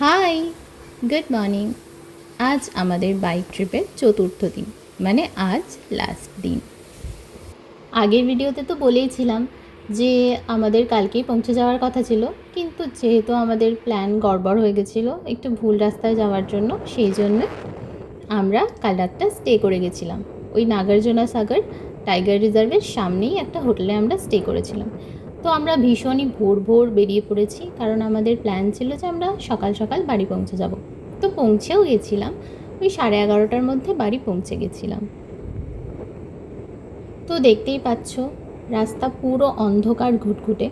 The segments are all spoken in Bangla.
High, good morning. আজ আমাদের বাইক ট্রিপের চতুর্থ দিন মানে আজ লাস্ট দিন। আগের ভিডিওতে তো বলেইছিলাম যে আমাদের কালকেই পৌঁছে যাওয়ার কথা ছিল, কিন্তু যেহেতু আমাদের প্ল্যান গড়বড় হয়ে গেছিল একটু ভুল রাস্তায় যাওয়ার জন্য, সেই জন্য আমরা কাল রাতটা স্টে করে গেছিলাম। ওই নাগার্জুনা সাগর টাইগার রিজার্ভের সামনেই একটা হোটেলে আমরা স্টে করেছিলাম। তো আমরা ভীষণই ভোর ভোর বেরিয়ে পড়েছি, কারণ আমাদের প্ল্যান ছিল যে আমরা সকাল সকাল বাড়ি পৌঁছে যাব। তো পৌঁছেও গেছিলাম, ওই সাড়ে এগারোটার মধ্যে বাড়ি পৌঁছে গেছিলাম। তো দেখতেই পাচ্ছ, রাস্তা পুরো অন্ধকার ঘুটঘুটে,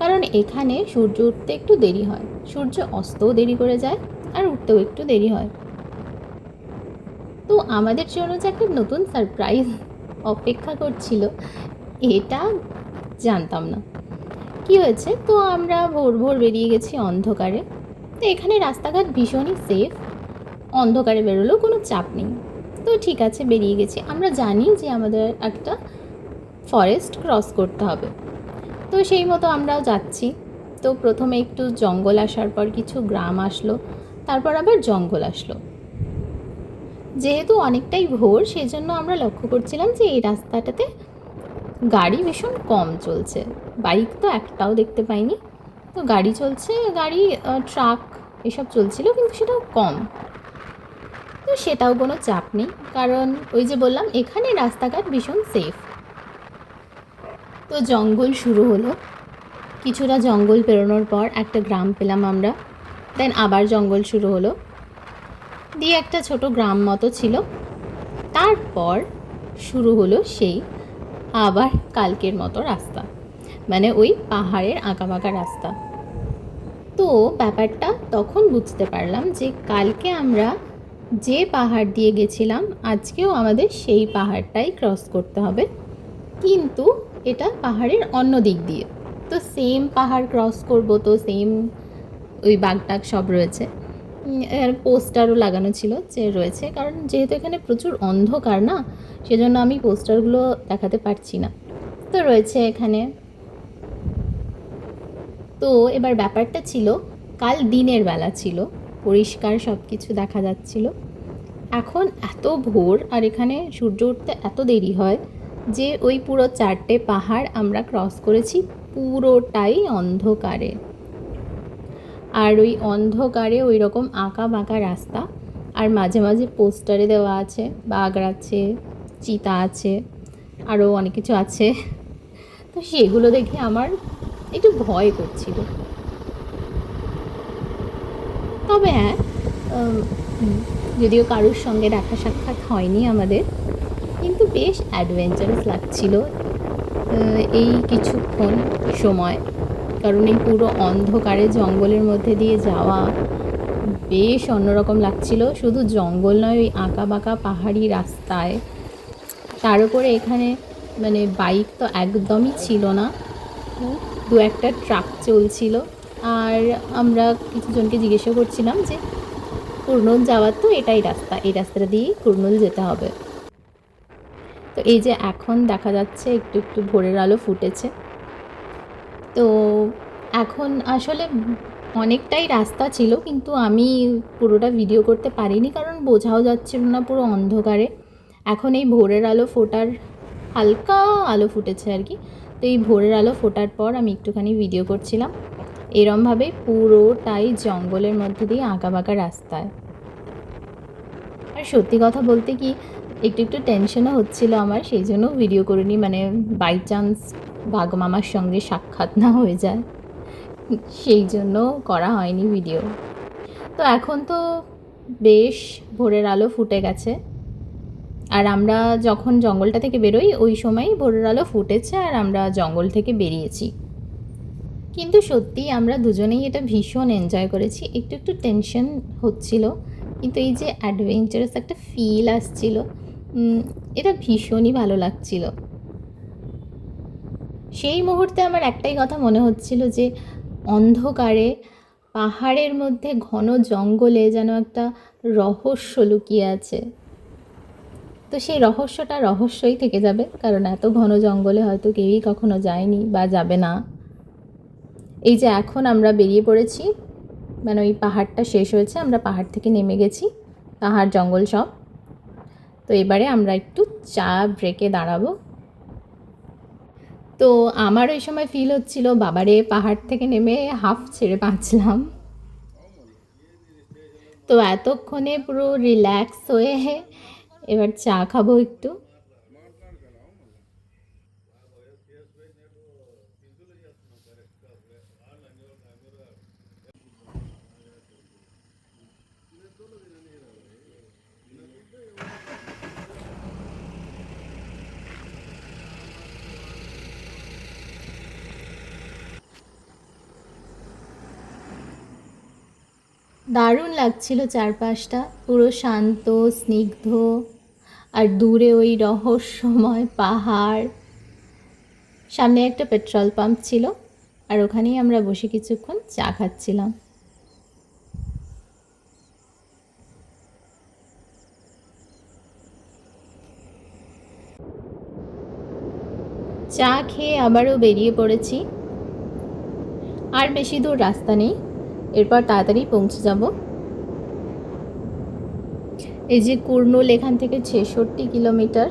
কারণ এখানে সূর্য উঠতে একটু দেরি হয়। সূর্য অস্তও দেরি করে যায়, আর উঠতেও একটু দেরি হয়। তো আমাদের জন্য যে একটা নতুন সারপ্রাইজ অপেক্ষা করছিল, এটা জানতাম না। কি হয়েছে? তো আমরা ভোর ভোর বেরিয়ে গেছি অন্ধকারে। তো এখানে রাস্তাঘাট ভীষণই সেফ অন্ধকারে বেরোলেও কোনো চাপ নেই। তো ঠিক আছে, বেরিয়ে গেছি। আমরা জানি যে আমাদের একটা ফরেস্ট ক্রস করতে হবে। তো সেই মতো আমরাও যাচ্ছি। তো প্রথমে একটু জঙ্গল আসার পর কিছু গ্রাম আসলো, তারপর আবার জঙ্গল আসলো। যেহেতু অনেকটাই ভোর সেই জন্য আমরা লক্ষ্য করছিলাম যে এই রাস্তাটাতে গাড়ি ভীষণ কম চলছে। বাইক তো একটাও দেখতে পাইনি। তো গাড়ি চলছে, গাড়ি ট্রাক এসব চলছিল, কিন্তু সেটাও কম। তো সেটাও কোনো চাপ নেই, কারণ ওই যে বললাম, এখানে রাস্তাঘাট ভীষণ সেফ তো জঙ্গল শুরু হলো। কিছুটা জঙ্গল পেরোনোর পর একটা গ্রাম পেলাম আমরা। দেন আবার জঙ্গল শুরু হলো। দিয়ে একটা ছোট গ্রাম মতো ছিল। তারপর শুরু হলো সেই আবার কালকের মতো রাস্তা। মানে ওই পাহাড়ের আঁকাবাঁকা রাস্তা। তো ব্যাপারটা তখন বুঝতে পারলাম যে কালকে আমরা যে পাহাড় দিয়ে গেছিলাম, আজকেও আমাদের সেই পাহাড়টাই ক্রস করতে হবে। কিন্তু এটা পাহাড়ের অন্য দিক দিয়ে। তো সেম পাহাড় ক্রস করব তো সেম ওই বাগটাগ সব রয়েছে। পোস্টারও লাগানো ছিল যে রয়েছে। কারণ যেহেতু এখানে প্রচুর অন্ধকার না, সেজন্য আমি পোস্টারগুলো দেখাতে পারছি না। তো রয়েছে এখানে তো এবার ব্যাপারটা ছিল, কাল দিনের বেলা ছিল, পরিষ্কার সব কিছু দেখা যাচ্ছিল। এখন এত ভোর আর এখানে সূর্য উঠতে এত দেরি হয় যে ওই পুরো চারটে পাহাড় আমরা ক্রস করেছি পুরোটাই অন্ধকারে। আর ওই অন্ধকারে ওই রকম আঁকা বাঁকা রাস্তা আর মাঝে মাঝে পোস্টারে দেওয়া আছে, বাঘ আছে, চিতা আছে আরও অনেক কিছু আছে। তো সেগুলো দেখে আমার একটু ভয় করছিল। তবে হ্যাঁ যদিও কারোর সঙ্গে দেখা সাক্ষাৎ হয়নি আমাদের, কিন্তু বেশ অ্যাডভেঞ্চারাস লাগছিল এই কিছুক্ষণ সময়। কারণ এই পুরো অন্ধকারে জঙ্গলের মধ্যে দিয়ে যাওয়া বেশ অন্যরকম লাগছিল। শুধু জঙ্গল নয়, ওই আঁকা বাঁকা পাহাড়ি রাস্তায়। তার উপরে এখানে মানে বাইক তো একদমই ছিল না। দু একটা ট্রাক চলছিল। আর আমরা কিছুজনকে জিজ্ঞাসা করছিলাম যে, কুর্নুল যাওয়ার তো এটাই রাস্তা, এই রাস্তাটা দিয়েই কুর্নুল যেতে হবে। তো এই যে এখন দেখা যাচ্ছে একটু একটু ভোরের আলো ফুটেছে। তো এখন আসলে অনেকটাই রাস্তা ছিল, কিন্তু আমি পুরোটা ভিডিও করতে পারিনি, কারণ বোঝাও যাচ্ছিল না পুরো অন্ধকারে। এখন এই ভোরের আলো ফোটার হালকা আলো ফুটেছে আর কি। তো এই ভোরের আলো ফোটার পর আমি একটুখানি ভিডিও করছিলাম। এরমভাবে পুরোটাই জঙ্গলের মধ্যে দিয়ে বাঁকা রাস্তায়। আর সত্যি কথা বলতে কি, একটু একটু টেনশনও হচ্ছিল আমার, সেই জন্য ভিডিও করিনি মানে বাই চান্স মামার সঙ্গে সাক্ষাৎ না হয়ে যায়। সেই জন্য করা হয়নি ভিডিও তো এখন তো বেশ ভোরের আলো ফুটে গেছে। আর আমরা যখন জঙ্গলটা থেকে বেরোই, ওই সময়ই ভোরের আলো ফুটেছে আর আমরা জঙ্গল থেকে বেরিয়েছি। কিন্তু সত্যিই আমরা দুজনেই এটা ভীষণ এনজয় করেছি। একটু একটু টেনশন হচ্ছিল, কিন্তু এই যে অ্যাডভেঞ্চারাস একটা ফিল আসছিল এটা ভীষণই ভালো লাগছিল। সেই মুহূর্তে আমার একটাই কথা মনে হচ্ছিল যে, অন্ধকারে, পাহাড়ের মধ্যে ঘন জঙ্গলে যেন একটা রহস্য লুকিয়ে আছে। তো সেই রহস্যটা রহস্যই থেকে যাবে, কারণ এত ঘন জঙ্গলে হয়তো কেউই কখনো যায়নি বা যাবে না। এই যে এখন আমরা বেরিয়ে পড়েছি মানে ওই পাহাড়টা শেষ হয়েছে, আমরা পাহাড় থেকে নেমে গেছি, পাহাড় জঙ্গল সব। তো এবারে আমরা একটু চা ব্রেকে দাঁড়াবো। তো আমার ওই সময় ফিল হচ্ছিল, বাবারে, পাহাড় থেকে নেমে হাফ ছেড়ে বাঁচলাম। তো এতক্ষণে পুরো রিল্যাক্স হয়ে এবার চা খাব একটু। দারুণ লাগছিল চারপাশটা। পুরো শান্ত, স্নিগ্ধ, আর দূরে ওই রহস্যময় পাহাড়। সামনে একটা পেট্রোল পাম্প ছিল, আর ওখানেই আমরা বসে কিছুক্ষণ চা খাচ্ছিলাম। চা খেয়ে আবারও বেরিয়ে পড়েছি। আর বেশি দূর রাস্তা নেই। এরপর তাড়াতাড়ি পৌঁছে যাব। এই যে কুর্নুল এখান থেকে ছেষট্টি কিলোমিটার।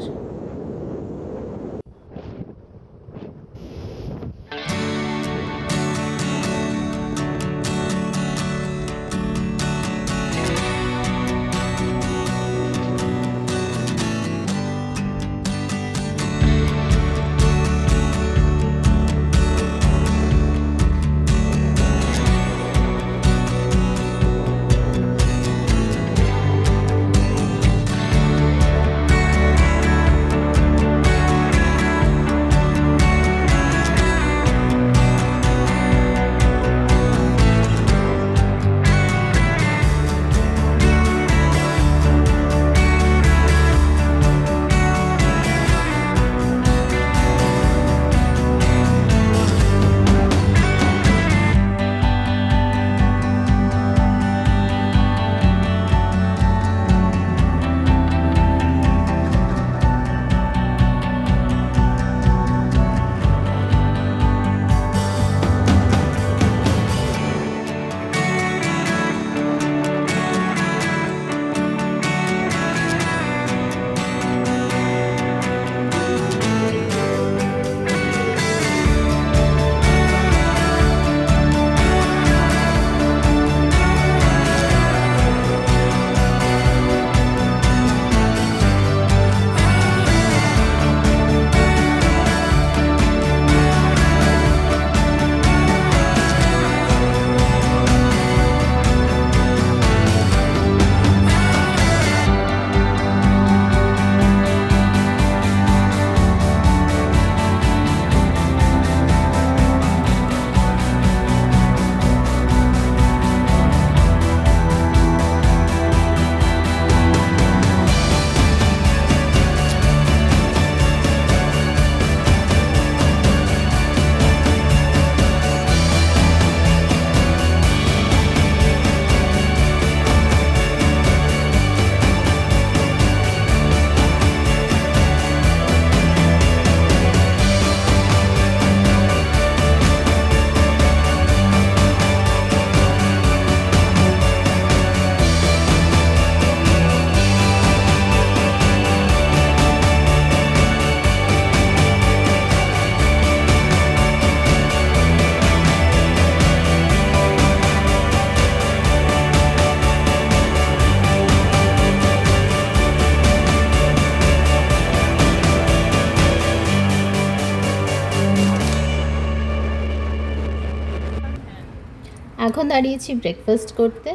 এখন দাঁড়িয়েছি ব্রেকফাস্ট করতে।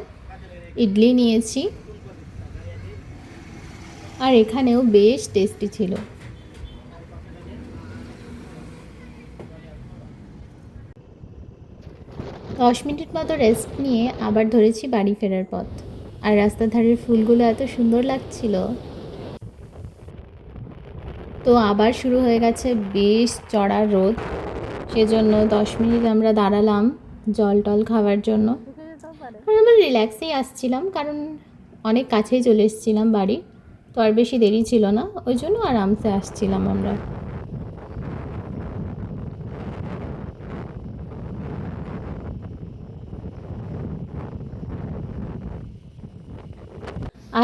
ইডলি নিয়েছি। আর এখানেও বেশ টেস্টি ছিল। দশ মিনিট মতো রেস্ট নিয়ে আবার ধরেছি বাড়ি ফেরার পথ। আর রাস্তার ধারের ফুলগুলো এত সুন্দর লাগছিল। তো আবার শুরু হয়ে গেছে বেশ চড়া রোদ। সেজন্য দশ মিনিট আমরা দাঁড়ালাম। জল টল খাওয়ার জন্য। আমরা রিল্যাক্সেই আসছিলাম, কারণ অনেক কাছেই চলে এসেছিলাম বাড়ি, তো আর বেশি দেরি ছিল না, ওই জন্য আরামসে আসছিলাম আমরা।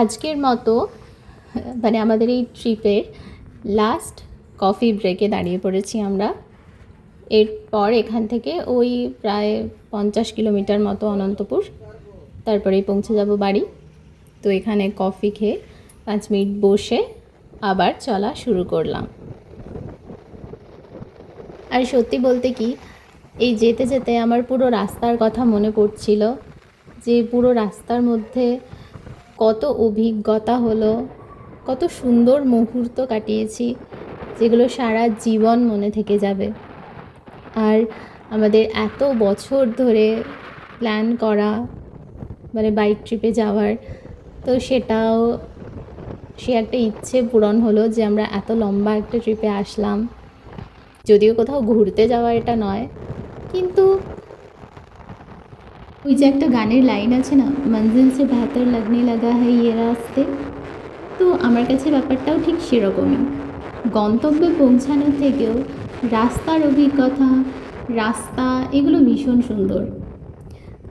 আজকের মতো মানে আমাদের এই ট্রিপের লাস্ট কফি ব্রেকে দাঁড়িয়ে পড়েছি আমরা। এরপর এখান থেকে ওই প্রায় পঞ্চাশ কিলোমিটার মতো অনন্তপুর। তারপরেই পৌঁছে যাব বাড়ি। তো এখানে কফি খেয়ে পাঁচ মিনিট বসে আবার চলা শুরু করলাম। আর সত্যি বলতে কি, এই যেতে যেতে আমার পুরো রাস্তার কথা মনে পড়ছিল যে পুরো রাস্তার মধ্যে কত অভিজ্ঞতা হলো, কত সুন্দর মুহূর্ত কাটিয়েছি, যেগুলো সারা জীবন মনে থেকে যাবে। আর আমাদের এত বছর ধরে প্ল্যান করা মানে বাইক ট্রিপে যাওয়ার, তো সেটাও, সে একটা ইচ্ছে পূরণ হলো যে আমরা এত লম্বা একটা ট্রিপে আসলাম। যদিও কোথাও ঘুরতে যাওয়া এটা নয়, কিন্তু ওই যে একটা গানের লাইন আছে না, মঞ্জিল সে বেহতর লাগনে লাগা হ্যাঁ ইয়ে রাস্তে তো আমার কাছে ব্যাপারটাও ঠিক সেরকমই। গন্তব্যে পৌঁছানোর থেকেও রাস্তার অভিজ্ঞতা, রাস্তা, এগুলো ভীষণ সুন্দর।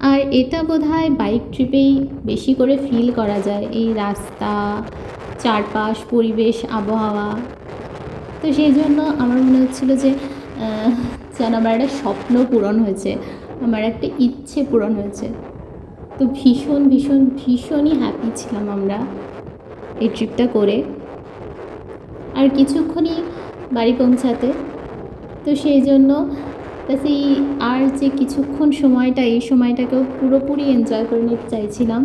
আর এটা বোধহয় বাইক ট্রিপেই বেশি করে ফিল করা যায়, এই রাস্তা, চারপাশ, পরিবেশ, আবহাওয়া। তো সেই জন্য আমার মনে হচ্ছিল যে যেন আমার একটা স্বপ্ন পূরণ হয়েছে, আমার একটা ইচ্ছে পূরণ হয়েছে। তো ভীষণ ভীষণ, ভীষণই হ্যাপি ছিলাম আমরা এই ট্রিপটা করে। আর কিছুক্ষণই বাড়ি পৌঁছাতে তো সেই জন্য এই আর যে কিছুক্ষণ সময়টা, এই সময়টাকেও পুরোপুরি এনজয় করে নিতে চাইছিলাম।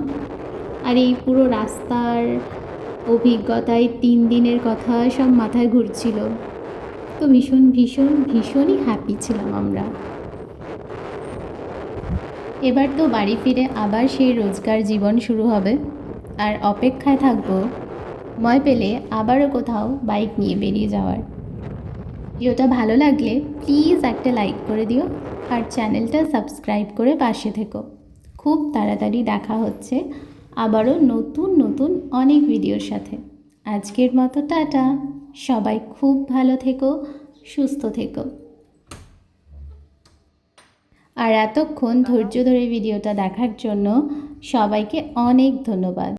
আর এই পুরো রাস্তার অভিজ্ঞতায় তিন দিনের কথা সব মাথায় ঘুরছিল। তো ভীষণ ভীষণ, ভীষণই হ্যাপি ছিলাম আমরা। এবার তো বাড়ি ফিরে আবার সেই রোজগার জীবন শুরু হবে। আর অপেক্ষায় থাকব ময় পেলে আবারও কোথাও বাইক নিয়ে বেরিয়ে যাওয়ার। ভিডিওটা ভালো লাগলে প্লিজ একটা লাইক করে দিও আর চ্যানেলটা সাবস্ক্রাইব করে পাশে থেকো। খুব তাড়াতাড়ি দেখা হচ্ছে আবারও নতুন নতুন অনেক ভিডিওর সাথে। আজকের মতো টাটা। সবাই খুব ভালো থেকো, সুস্থ থেকো। আর এতক্ষণ ধৈর্য ধরে ভিডিওটা দেখার জন্য সবাইকে অনেক ধন্যবাদ।